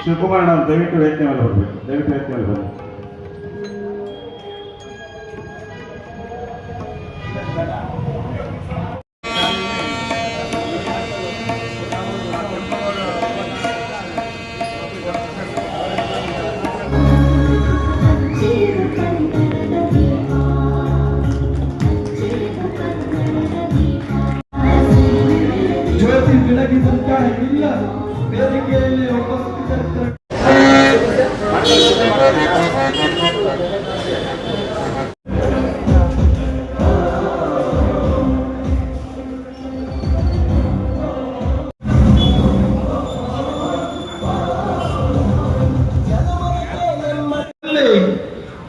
ಶಿವಕುಮಾರ್ ನಾವು ದಯವಿಟ್ಟು ವೇದಿಕೆ ಮೇಲೆ ಬರಬೇಕು ದಯವಿಟ್ಟು ವೇದಿಕೆ ಮೇಲೆ ಬನ್ನಿ ಜ್ಯೋತಿ ಬೆಳಗಿದಂತ ಇಲ್ಲ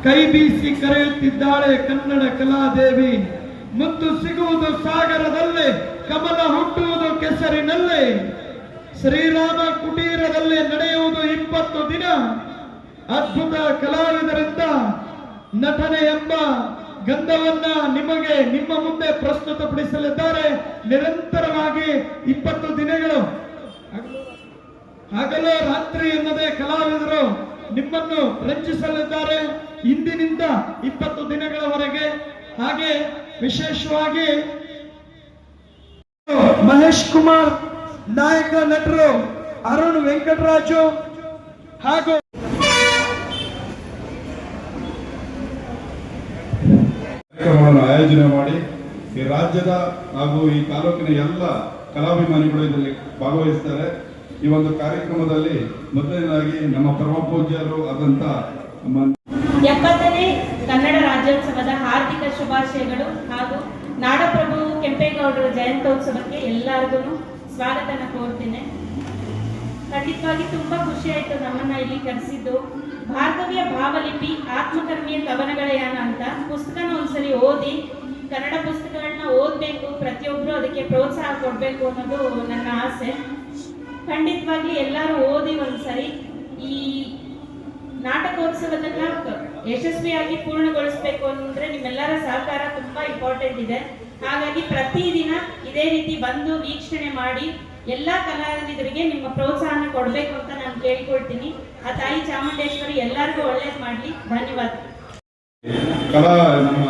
ಕೈ ಬೀಸಿ ಕರೆಯುತ್ತಿದ್ದಾಳೆ ಕನ್ನಡ ಕಲಾದೇವಿ ಮುತ್ತು ಸಿಗುವುದು ಸಾಗರದಲ್ಲಿ ಕಮಲ ಹುಟ್ಟುವುದು ಕೆಸರಿನಲ್ಲಿ. ಶ್ರೀರಾಮ ಕುಟೀರದಲ್ಲಿ ನಡೆಯುವುದು ಇಪ್ಪತ್ತು ದಿನ. ಅದ್ಭುತ ಕಲಾವಿದರಿಂದ ನಟನೆ ಎಂಬ ಗಂಧವನ್ನ ನಿಮಗೆ ನಿಮ್ಮ ಮುಂದೆ ಪ್ರಸ್ತುತಪಡಿಸಲಿದ್ದಾರೆ. ನಿರಂತರವಾಗಿ ಇಪ್ಪತ್ತು ದಿನಗಳು. ಹಗಲು ರಾತ್ರಿ ಎನ್ನದೆ ಕಲಾವಿದರು ನಿಮ್ಮನ್ನು ರಂಜಿಸಲಿದ್ದಾರೆ. ಇಂದಿನಿಂದ ಇಪ್ಪತ್ತು ದಿನಗಳವರೆಗೆ. ಹಾಗೆ ವಿಶೇಷವಾಗಿ ಮಹೇಶ್ ಕುಮಾರ್ ನಾಯಕ ನಟರು ಅರುಣ್ ವೆಂಕಟರಾಜು ಹಾಗೂ ಕಾರ್ಯಕ್ರಮವನ್ನು ಆಯೋಜನೆ ಮಾಡಿ ಈ ರಾಜ್ಯದ ಹಾಗೂ ಈ ತಾಲೂಕಿನ ಎಲ್ಲ ಕಲಾಭಿಮಾನಿಗಳು ಇದರಲ್ಲಿ ಭಾಗವಹಿಸ್ತಾರೆ. ಈ ಒಂದು ಕಾರ್ಯಕ್ರಮದಲ್ಲಿ ಮೊದಲನೇದಾಗಿ ನಮ್ಮ ಪರಮ ಪೂಜ್ಯರು ಆದಂತ ಎಪ್ಪತ್ತನೇ ಕನ್ನಡ ರಾಜ್ಯೋತ್ಸವದ ಹಾರ್ದಿಕ ಶುಭಾಶಯಗಳು ಹಾಗೂ ನಾಡಪ್ರಭು ಕೆಂಪೇಗೌಡರ ಜಯಂತೋತ್ಸವಕ್ಕೆ ಎಲ್ಲರಿಗೂ ಸ್ವಾಗತನ ಕೋರ್ತೇನೆ. ಖಂಡಿತವಾಗಿ ತುಂಬಾ ಖುಷಿ ಆಯ್ತು ನಮ್ಮನ್ನ ಇಲ್ಲಿ ಕರೆಸಿದ್ದು. ಭಾರತೀಯ ಭಾವಲಿಪಿ, ಆತ್ಮಕರ್ಮಿಯ ಕವನಗಳ ಯಾನ ಅಂತ ಪುಸ್ತಕನ ಒಂದ್ಸರಿ ಓದಿ, ಕನ್ನಡ ಪುಸ್ತಕಗಳನ್ನ ಓದಬೇಕು ಪ್ರತಿಯೊಬ್ಬರು ಅದಕ್ಕೆ ಪ್ರೋತ್ಸಾಹ ಕೊಡಬೇಕು ಅನ್ನೋದು ನನ್ನ ಆಸೆ. ಖಂಡಿತವಾಗಿ ಎಲ್ಲರೂ ಓದಿ ಒಂದ್ಸರಿ ಈ ನಾಟಕೋತ್ಸವದನ್ನ ಯಶಸ್ವಿಯಾಗಿ ಪೂರ್ಣಗೊಳಿಸಬೇಕು ಅಂದ್ರೆ ನಿಮ್ಮೆಲ್ಲರ ಸಹಕಾರ ತುಂಬಾ ಇಂಪಾರ್ಟೆಂಟ್ ಇದೆ. ಹಾಗಾಗಿ ಪ್ರತಿದಿನ ಇದೇ ರೀತಿ ಬಂದು ವೀಕ್ಷಣೆ ಮಾಡಿ ಎಲ್ಲಾ ಕಲಾವಿದರಿಗೆ ನಿಮ್ಮ ಪ್ರೋತ್ಸಾಹನ ಕೊಡಬೇಕು ಅಂತ ನಾನು ಕೇಳ್ಕೊಳ್ತೀನಿ. ಆ ತಾಯಿ ಚಾಮುಂಡೇಶ್ವರಿ ಎಲ್ಲರಿಗೂ ಒಳ್ಳೇದು ಮಾಡಲಿ. ಧನ್ಯವಾದ. ಕಲಾ ನಮ್ಮ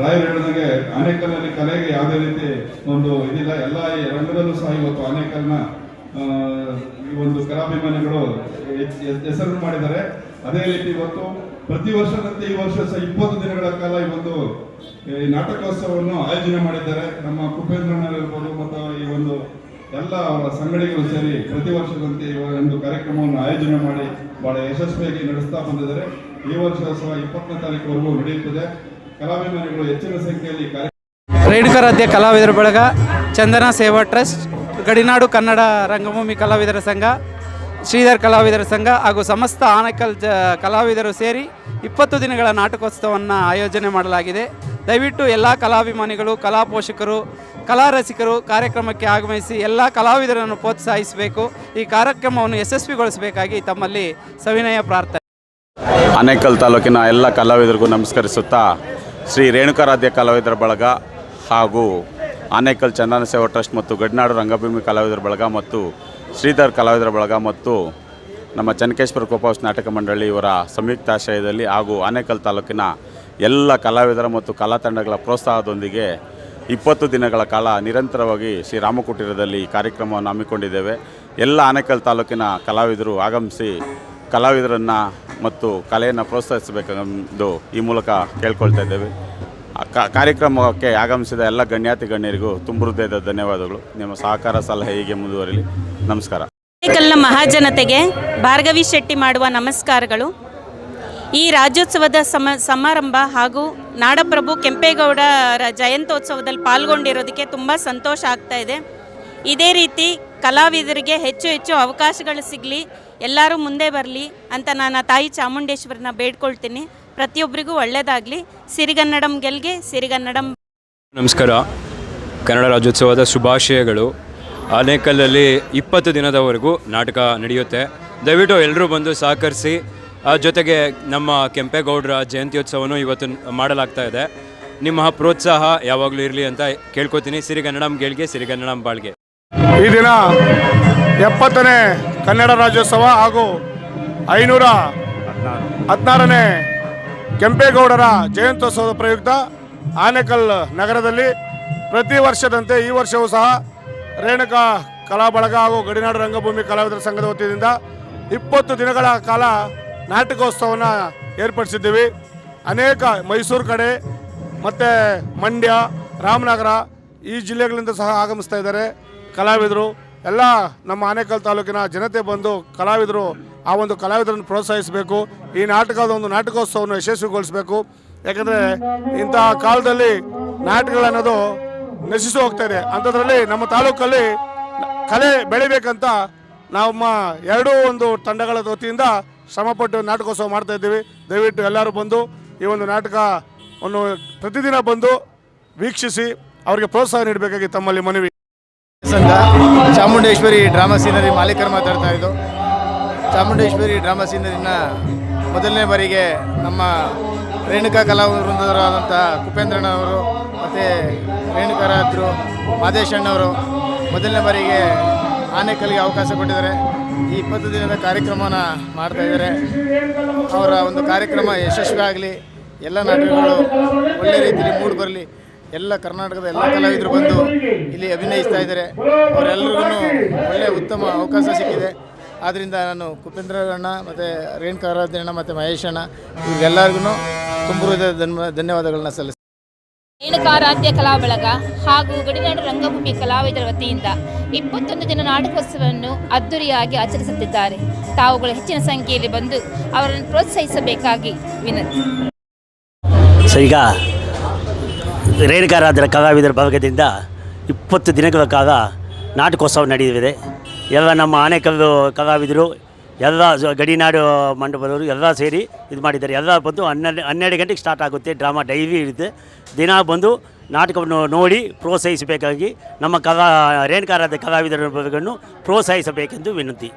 ರಾಯರು ಹೇಳಿದಂಗೆ ಆನೇಕಲ್ನಲ್ಲಿ ಕಲೆಗೆ ಯಾವುದೇ ರೀತಿ ಒಂದು ಇದಿಲ್ಲ. ಎಲ್ಲ ರಂಗದಲ್ಲೂ ಸಹ ಇವತ್ತು ಆನೇಕಲ್ನ ಈ ಒಂದು ಕಲಾಭಿಮಾನಿಗಳು ಹೆಸರು ಮಾಡಿದ್ದಾರೆ. ಅದೇ ರೀತಿ ಇವತ್ತು ಪ್ರತಿ ವರ್ಷದಂತೆ ಈ ವರ್ಷ ಸಹ ಇಪ್ಪತ್ತು ದಿನಗಳ ಕಾಲ ಈ ಒಂದು, ಈ ನಾಟಕೋತ್ಸವವನ್ನು ಆಯೋಜನೆ ಮಾಡಿದ್ದಾರೆ. ನಮ್ಮ ಕುಪೇಂದ್ರಣ್ಣ ಇರ್ಬೋದು, ಮತ್ತು ಈ ಒಂದು ಎಲ್ಲ ಅವರ ಸಂಗಡಿಗರು ಸೇರಿ ಪ್ರತಿ ವರ್ಷದಂತೆ ಈ ಒಂದು ಕಾರ್ಯಕ್ರಮವನ್ನು ಆಯೋಜನೆ ಮಾಡಿ ಬಹಳ ಯಶಸ್ವಿಯಾಗಿ ನಡೆಸ್ತಾ ಬಂದಿದ್ದಾರೆ. ಈ ವರ್ಷ ಸಹ ಇಪ್ಪತ್ತನೇ ತಾರೀಕುವರೆಗೂ ನಡೆಯುತ್ತದೆ. ಕಲಾಭಿಮಾನಿಗಳು ಹೆಚ್ಚಿನ ಸಂಖ್ಯೆಯಲ್ಲಿ ಕಾರ್ಯ ರೇಣುಕಾರಾಧ್ಯ ಕಲಾವಿದರ ಬಳಗ, ಚಂದನ ಸೇವಾ ಟ್ರಸ್ಟ್, ಗಡಿನಾಡು ಕನ್ನಡ ರಂಗಭೂಮಿ ಕಲಾವಿದರ ಸಂಘ ಶ್ರೀಧರ್ ಕಲಾವಿದರ ಸಂಘ ಹಾಗೂ ಸಮಸ್ತ ಆನೇಕಲ್ ಜ ಕಲಾವಿದರು ಸೇರಿ ಇಪ್ಪತ್ತು ದಿನಗಳ ನಾಟಕೋತ್ಸವವನ್ನು ಆಯೋಜನೆ ಮಾಡಲಾಗಿದೆ. ದಯವಿಟ್ಟು ಎಲ್ಲ ಕಲಾಭಿಮಾನಿಗಳು, ಕಲಾ ಪೋಷಕರು, ಕಲಾ ರಸಿಕರು ಕಾರ್ಯಕ್ರಮಕ್ಕೆ ಆಗಮಿಸಿ ಎಲ್ಲ ಕಲಾವಿದರನ್ನು ಪ್ರೋತ್ಸಾಹಿಸಬೇಕು. ಈ ಕಾರ್ಯಕ್ರಮವನ್ನು ಯಶಸ್ವಿಗೊಳಿಸಬೇಕಾಗಿ ತಮ್ಮಲ್ಲಿ ಸವಿನಯ ಪ್ರಾರ್ಥನೆ. ಆನೇಕಲ್ ತಾಲೂಕಿನ ಎಲ್ಲ ಕಲಾವಿದರಿಗೂ ನಮಸ್ಕರಿಸುತ್ತಾ ಶ್ರೀ ರೇಣುಕಾರಾಧ್ಯ ಕಲಾವಿದರ ಬಳಗ ಹಾಗೂ ಆನೇಕಲ್ ಚಂದನ ಸೇವಾ ಟ್ರಸ್ಟ್ ಮತ್ತು ಗಡ್ನಾಡು ರಂಗಭೂಮಿ ಕಲಾವಿದರ ಬಳಗ ಮತ್ತು ಶ್ರೀಧರ್ ಕಲಾವಿದರ ಬಳಗ ಮತ್ತು ನಮ್ಮ ಚನ್ನಕೇಶ್ವರ ಕೋಪಾಸ್ ನಾಟಕ ಮಂಡಳಿ ಇವರ ಸಂಯುಕ್ತಾಶ್ರಯದಲ್ಲಿ ಹಾಗೂ ಆನೇಕಲ್ ತಾಲೂಕಿನ ಎಲ್ಲ ಕಲಾವಿದರ ಮತ್ತು ಕಲಾ ತಂಡಗಳ ಪ್ರೋತ್ಸಾಹದೊಂದಿಗೆ ಇಪ್ಪತ್ತು ದಿನಗಳ ಕಾಲ ನಿರಂತರವಾಗಿ ಶ್ರೀ ಈ ಕಾರ್ಯಕ್ರಮವನ್ನು ಹಮ್ಮಿಕೊಂಡಿದ್ದೇವೆ. ಎಲ್ಲ ಆನೇಕಲ್ ತಾಲೂಕಿನ ಕಲಾವಿದರು ಆಗಮಿಸಿ ಕಲಾವಿದರನ್ನು ಮತ್ತು ಕಲೆಯನ್ನು ಪ್ರೋತ್ಸಾಹಿಸಬೇಕೆಂದು ಈ ಮೂಲಕ ಕೇಳ್ಕೊಳ್ತಾ ಇದ್ದೇವೆ. ಕಾರ್ಯಕ್ರಮಕ್ಕೆ ಆಗಮಿಸಿದ ಎಲ್ಲ ಗಣ್ಯಾತಿ ಗಣ್ಯರಿಗೂ ತುಂಬ ಹೃದಯದ ಧನ್ಯವಾದಗಳು. ನಿಮ್ಮ ಸಹಕಾರ ಸಲಹೆ ಹೀಗೆ ಮುಂದುವರಿಲಿ. ನಮಸ್ಕಾರ. ಕಲ್ನ ಮಹಾಜನತೆಗೆ ಭಾರ್ಗವಿ ಶೆಟ್ಟಿ ಮಾಡುವ ನಮಸ್ಕಾರಗಳು. ಈ ರಾಜ್ಯೋತ್ಸವದ ಸಮ, ಸಮಾರಂಭ ಹಾಗೂ ನಾಡಪ್ರಭು ಕೆಂಪೇಗೌಡರ ಜಯಂತ್ಯೋತ್ಸವದಲ್ಲಿ ಪಾಲ್ಗೊಂಡಿರೋದಕ್ಕೆ ತುಂಬ ಸಂತೋಷ ಆಗ್ತಾ ಇದೆ. ಇದೇ ರೀತಿ ಕಲಾವಿದರಿಗೆ ಹೆಚ್ಚು ಹೆಚ್ಚು ಅವಕಾಶಗಳು ಸಿಗಲಿ, ಎಲ್ಲರೂ ಮುಂದೆ ಬರಲಿ ಅಂತ ನಾನು ತಾಯಿ ಚಾಮುಂಡೇಶ್ವರನ ಬೇಡ್ಕೊಳ್ತೀನಿ. ಪ್ರತಿಯೊಬ್ಬರಿಗೂ ಒಳ್ಳೆಯದಾಗಲಿ ಸಿರಿಗನ್ನಡಂ ಗೆಲ್ಗೆ ಸಿರಿಗನ್ನಡಂ ನಮಸ್ಕಾರ. ಕನ್ನಡ ರಾಜ್ಯೋತ್ಸವದ ಶುಭಾಶಯಗಳು. ಆನೇಕಲ್ಲಲ್ಲಿ ಇಪ್ಪತ್ತು ದಿನದವರೆಗೂ ನಾಟಕ ನಡೆಯುತ್ತೆ. ದಯವಿಟ್ಟು ಎಲ್ಲರೂ ಬಂದು ಸಹಕರಿಸಿ. ಆ ಜೊತೆಗೆ ನಮ್ಮ ಕೆಂಪೇಗೌಡರ ಜಯಂತ್ಯೋತ್ಸವನೂ ಇವತ್ತು ಮಾಡಲಾಗ್ತಾ ಇದೆ. ನಿಮ್ಮ ಪ್ರೋತ್ಸಾಹ ಯಾವಾಗಲೂ ಇರಲಿ ಅಂತ ಕೇಳ್ಕೊತೀನಿ. ಸಿರಿಗನ್ನಡಂ ಗೆಲ್ಗೆ ಸಿರಿಗನ್ನಡಂ ಬಾಳ್ಗೆ. ಈ ದಿನ ಎಪ್ಪತ್ತನೇ ಕನ್ನಡ ರಾಜ್ಯೋತ್ಸವ ಹಾಗೂ ಐನೂರ ಹದಿನಾರನೇ ಕೆಂಪೇಗೌಡರ ಜಯಂತ್ಯೋತ್ಸವದ ಪ್ರಯುಕ್ತ ಆನೇಕಲ್ ನಗರದಲ್ಲಿ ಪ್ರತಿ ವರ್ಷದಂತೆ ಈ ವರ್ಷವೂ ಸಹ ರೇಣುಕಾ ಕಲಾ ಬಳಗ ಹಾಗೂ ಗಡಿನಾಡು ರಂಗಭೂಮಿ ಕಲಾವಿದರ ಸಂಘದ ವತಿಯಿಂದ ಇಪ್ಪತ್ತು ದಿನಗಳ ಕಾಲ ನಾಟಕೋತ್ಸವವನ್ನು ಏರ್ಪಡಿಸಿದ್ದೀವಿ. ಅನೇಕ ಮೈಸೂರು ಕಡೆ ಮತ್ತು ಮಂಡ್ಯ, ರಾಮನಗರ ಈ ಜಿಲ್ಲೆಗಳಿಂದ ಸಹ ಆಗಮಿಸ್ತಾ ಇದ್ದಾರೆ ಕಲಾವಿದರು. ಎಲ್ಲ ನಮ್ಮ ಆನೇಕಲ್ ತಾಲೂಕಿನ ಜನತೆ ಬಂದು ಕಲಾವಿದರು ಆ ಒಂದು ಕಲಾವಿದರನ್ನು ಪ್ರೋತ್ಸಾಹಿಸಬೇಕು. ಈ ನಾಟಕದ ಒಂದು ನಾಟಕೋತ್ಸವವನ್ನು ಯಶಸ್ವಿಗೊಳಿಸಬೇಕು. ಯಾಕಂದರೆ ಇಂತಹ ಕಾಲದಲ್ಲಿ ನಾಟಕಗಳನ್ನೋದು ನಶಿಸಿ ಹೋಗ್ತಾ ಇದೆ. ಅಂಥದ್ರಲ್ಲಿ ನಮ್ಮ ತಾಲೂಕಲ್ಲಿ ಕಲೆ ಬೆಳಿಬೇಕಂತ ನಮ್ಮ ಎರಡೂ ಒಂದು ತಂಡಗಳ ವತಿಯಿಂದ ಶ್ರಮಪಟ್ಟು ನಾಟಕೋತ್ಸವ ಮಾಡ್ತಾ ಇದ್ದೀವಿ. ದಯವಿಟ್ಟು ಎಲ್ಲರೂ ಬಂದು ಈ ಒಂದು ನಾಟಕವನ್ನು ಪ್ರತಿದಿನ ಬಂದು ವೀಕ್ಷಿಸಿ, ಅವರಿಗೆ ಪ್ರೋತ್ಸಾಹ ನೀಡಬೇಕಾಗಿ ತಮ್ಮಲ್ಲಿ ಮನವಿ. ಸಂಘ ಚಾಮುಂಡೇಶ್ವರಿ ಡ್ರಾಮಾ ಸೀನರಿ ಮಾಲೀಕರು ಮಾತಾಡ್ತಾ ಇದ್ದು. ಚಾಮುಂಡೇಶ್ವರಿ ಡ್ರಾಮಾ ಸೀನರಿನ ಮೊದಲನೇ ಬಾರಿಗೆ ನಮ್ಮ ರೇಣುಕಾ ಕಲಾ ವೃಂದದವರಾದಂಥ ಕುಪೇಂದ್ರಣ್ಣವರು ಮತ್ತು ರೇಣುಕರಾದರು ಮಾದೇಶಣ್ಣವರು ಮೊದಲನೇ ಬಾರಿಗೆ ಆನೆಕಲ್ಗೆ ಅವಕಾಶ ಕೊಟ್ಟಿದ್ದಾರೆ. ಈ ಇಪ್ಪತ್ತು ದಿನದ ಕಾರ್ಯಕ್ರಮನ ಮಾಡ್ತಾ ಇದ್ದಾರೆ. ಅವರ ಒಂದು ಕಾರ್ಯಕ್ರಮ ಯಶಸ್ವಿ ಆಗಲಿ ಎಲ್ಲ ನಾಟಕಗಳು ಒಳ್ಳೆ ರೀತಿಯಲ್ಲಿ ಮೂಡಿ ಬರಲಿ. ಎಲ್ಲ ಕರ್ನಾಟಕದ ಎಲ್ಲ ಕಲಾವಿದರು ಬಂದು ಇಲ್ಲಿ ಅಭಿನಯಿಸ್ತಾ ಇದ್ದಾರೆ. ಅವರೆಲ್ಲರಿಗೂ ಒಳ್ಳೆಯ ಉತ್ತಮ ಅವಕಾಶ ಸಿಕ್ಕಿದೆ. ಆದ್ದರಿಂದ ನಾನು ಕುಪೇಂದ್ರ ಅಣ್ಣ ಮತ್ತು ರೇಣುಕಾ ಆರಾಧ್ಯ ಅಣ್ಣ ಮತ್ತು ಮಹೇಶ್ ಅಣ್ಣ ಇವರೆಲ್ಲರಿಗೂ ತುಂಬ ಹೃದಯದ ಧನ್ಯ ಧನ್ಯವಾದಗಳನ್ನ ಸಲ್ಲಿಸ್ತೀನಿ. ರೇಣುಕಾರಾಧ್ಯ ಕಲಾ ಬಳಗ ಹಾಗೂ ಗಡಿನಾಡು ರಂಗಭೂಮಿ ಕಲಾವಿದರ ವತಿಯಿಂದ ಇಪ್ಪತ್ತೊಂದು ದಿನ ನಾಟಕೋತ್ಸವವನ್ನು ಅದ್ದೂರಿಯಾಗಿ ಆಚರಿಸುತ್ತಿದ್ದಾರೆ. ತಾವುಗಳು ಹೆಚ್ಚಿನ ಸಂಖ್ಯೆಯಲ್ಲಿ ಬಂದು ಅವರನ್ನು ಪ್ರೋತ್ಸಾಹಿಸಬೇಕಾಗಿ ವಿನಂತಿ. ಸೊ ಈಗ ರೇಣುಕಾರಾಧರ ಕಲಾವಿದರ ಭಾಗದಿಂದ ಇಪ್ಪತ್ತು ದಿನಗಳ ಕಾಲ ನಾಟಕೋತ್ಸವ ನಡೆಯುತ್ತಿದೆ ಎಲ್ಲ ನಮ್ಮ ಆನೆಕಲ್ಲು ಕಲಾವಿದರು, ಎಲ್ಲ ಗಡಿನಾಡು ಮಂಟಪದವರು ಎಲ್ಲ ಸೇರಿ ಇದು ಮಾಡಿದ್ದಾರೆ. ಎಲ್ಲ ಬಂದು ಹನ್ನೆರಡು ಹನ್ನೆರಡು ಗಂಟೆಗೆ ಸ್ಟಾರ್ಟ್ ಆಗುತ್ತೆ. ಡ್ರಾಮಾ ಡೈಲಿ ಇರುತ್ತೆ. ದಿನ ಬಂದು ನಾಟಕವನ್ನು ನೋಡಿ ಪ್ರೋತ್ಸಾಹಿಸಬೇಕಾಗಿ ನಮ್ಮ ಕಲಾ ರೇಣುಕಾರಾಧ ಕಲಾವಿದರ ಬಳಗವನ್ನು ಪ್ರೋತ್ಸಾಹಿಸಬೇಕೆಂದು ವಿನಂತಿ.